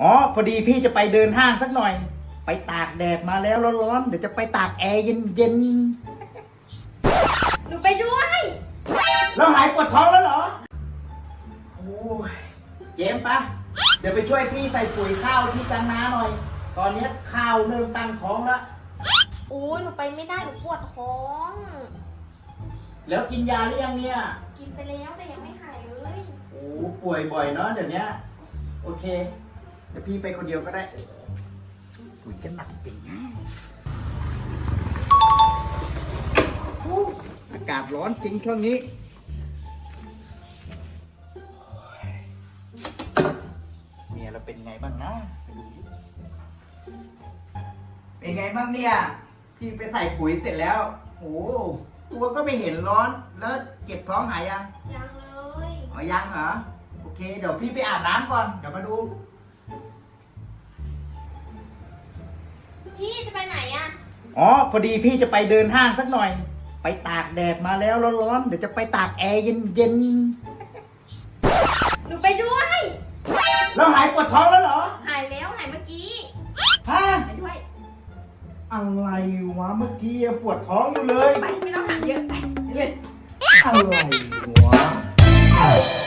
อ๋อ พอดีพี่จะไปเดินห้างสักหน่อย ไปตากแดดมาแล้วร้อนๆ เดี๋ยวจะไปตากแอร์เย็นหนูไปด้วย ๆ แล้วหายปวดท้องแล้วเหรอ โอ้ยเจมส์ปะ เดี๋ยวไปช่วยพี่ใส่ปุ๋ยข้าวที่กลางนาหน่อย ตอนนี้ข้าวเริ่มตั้งท้องแล้ว โอ้ยหนูไปไม่ได้ หนูปวดท้อง แล้วกินยาหรือยังเนี่ย กินไปแล้วแต่ยังไม่หายเลย โอ้ป่วยบ่อยเนาะเดี๋ยวนี้โอเค เดี๋ยวพี่ไปคนเดียวก็ได้ปุ๋ยจะหนักจริงนะโอ้อากาศร้อนจริงช่วงนี้ เมียเราเป็นไงบ้างนะไปดูดิเป็นไงบ้างเนี่ย พี่ไปใส่ปุ๋ยเสร็จแล้ว โอ้ตัวก็ไม่เห็นร้อน แล้วเก็บท้องหายยัง ยังเลย อ๋อ ยังเหรอ โอเค เดี๋ยวพี่ไปอาบน้ำก่อน เดี๋ยวมาดู พี่จะไปไหนอะอ๋อ พอดีพี่จะไปเดินห้างสักหน่อย ไปตากแดดมาแล้วร้อนๆเดี๋ยวจะไปตากแอร์เย็นหนูไปด้วย ๆแล้วหายปวดท้องแล้วเหรอหายแล้วหายเมื่อกี้ฮะไปด้วย อะไรวะเมื่อกี้ยังปวดท้องอยู่เลย ไปไม่ต้องถามเยอะไปเลย อะไรวะ